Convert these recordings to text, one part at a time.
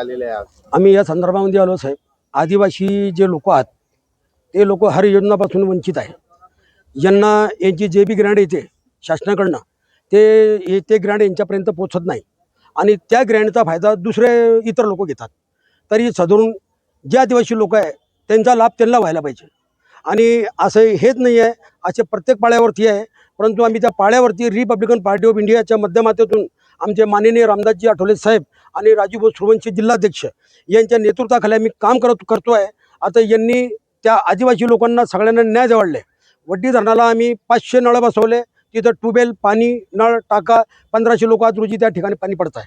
आलेले आम्ही या संदर्भामध्ये आलो साहेब. आदिवासी जे लोक आहेत ते लोक हर योजनापासून वंचित आहे यांना यांची जे बी ग्रँड येते शासनाकडनं ते ते ग्रँड यांच्यापर्यंत पोचत नाही. आणि त्या ग्रँडचा फायदा दुसरे इतर लोक घेतात. तरी सदरून जे आदिवासी लोक आहे त्यांचा लाभ त्यांना व्हायला पाहिजे. आणि असं हेच नाही आहे असे प्रत्येक पाळ्यावरती आहे परंतु आम्ही त्या पाळ्यावरती रिपब्लिकन पार्टी ऑफ इंडियाच्या माध्यमातून आमचे माननीय रामदासजी आठवले साहेब आणि राजीव सुरवंशी जिल्हाध्यक्ष यांच्या नेतृत्वाखाली आम्ही काम करत करतो आहे आता यांनी त्या आदिवासी लोकांना सगळ्यांना न्याय जवळले. वड्डी धरणाला आम्ही पाचशे नळ बसवले. तिथं ट्यूबवेल पाणी नळ टाका पंधराशे लोक आज रोजी त्या ठिकाणी पाणी पडत आहे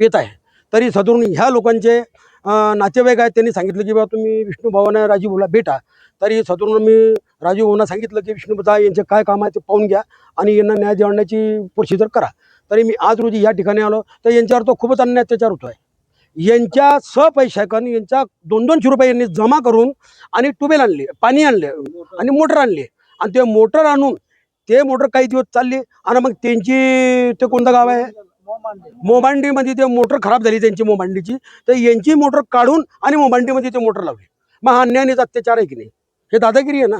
पित आहे. तरी सदरून ह्या लोकांचे नातेवाईक आहेत त्यांनी सांगितलं की बाबा तुम्ही विष्णू भावांना राजीव भाऊला भेटा. तरी सदरून मी राजीव भाऊंना सांगितलं की विष्णू भाऊ यांचे काय काम आहे ते पाहून घ्या आणि यांना न्याय देण्याची प्रोसिजर करा. तरी मी आज रोजी या ठिकाणी आलो. तर यांच्यावर तो खूपच अन्याय अत्याचार होतो आहे यांच्या स्वपैशाकन यांच्या दोन दोनशे रुपये यांनी जमा करून आणि ट्यूबवेल आणले पाणी आणले आणि मोटर आणली. आणि ते मोटर आणून ते मोटर काही दिवस चालली आणि मग त्यांची ते कोणतं गाव आहे? मोबांडीमध्ये ते मोटर खराब झाली त्यांची मोबांडीची तर यांची मोटर काढून आणि मोबांडीमध्ये ते मोटर लावली. मग हा अन्याय अत्याचार आहे की नाही? हे दादागिरी आहे ना?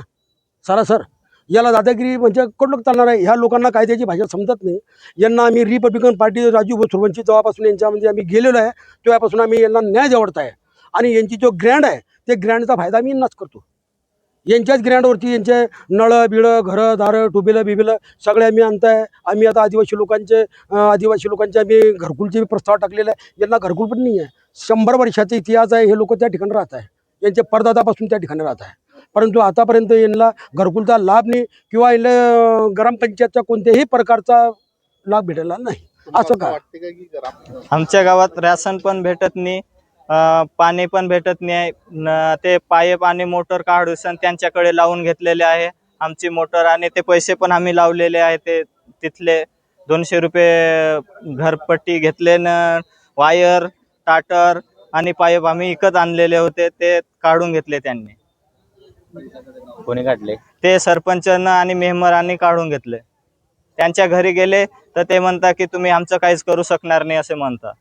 सरासर याला दादागिरी म्हणजे कुठलं चालणार आहे. ह्या लोकांना कायद्याची भाषा समजत नाही. यांना आम्ही रिपब्लिकन पार्टी राजू सुरवंशी जेव्हापासून यांच्यामध्ये आम्ही गेलेलो आहे तेव्हापासून आम्ही यांना न्याय जवळत आहे आणि यांची जो ग्रँड आहे ते ग्रँडचा फायदा आम्ही यांनाच करतो. यांच्याच ग्रँडवरती यांचे नळं बिळं घरं दारं टुबेलं बिबेलं सगळे आम्ही आणताय. आम्ही आता आदिवासी लोकांचे आदिवासी लोकांचे आम्ही घरकुलचे प्रस्ताव टाकलेला आहे. यांना घरकुल पण नाही आहे शंभर वर्षाचा इतिहास आहे हे लोक त्या ठिकाणी राहत आहे. यांचे परदादापासून त्या ठिकाणी राहत आहे. परंतु आतापर्यंत यांना घरकुलचा लाभ नाही किंवा यांना अं, ग्रामपंचायतच्या कोणत्याही प्रकारचा लाभ भेटलेला नाही. असं का? आमच्या गावात राशन पण भेटत नाही. पाणी पण भेटत नाही. न- ते पाईप आणि मोटर काढून त्यांच्याकडे लावून घेतलेले आहे. आमची मोटर आणि ते पैसे पण आम्ही लावलेले आहे. ते तिथले दोनशे रुपये घरपट्टी घेतले न वायर टाटर आणि पाईप आम्ही विकत आणलेले होते. ते काढून घेतले त्यांनी. कोणी काढले? ते सरपंचानं आणि मेंबरांनी काढून घेतले. त्यांच्या घरी गेले तर ते म्हणतात की तुम्ही आमचं काहीच करू शकणार नाही असे म्हणतात.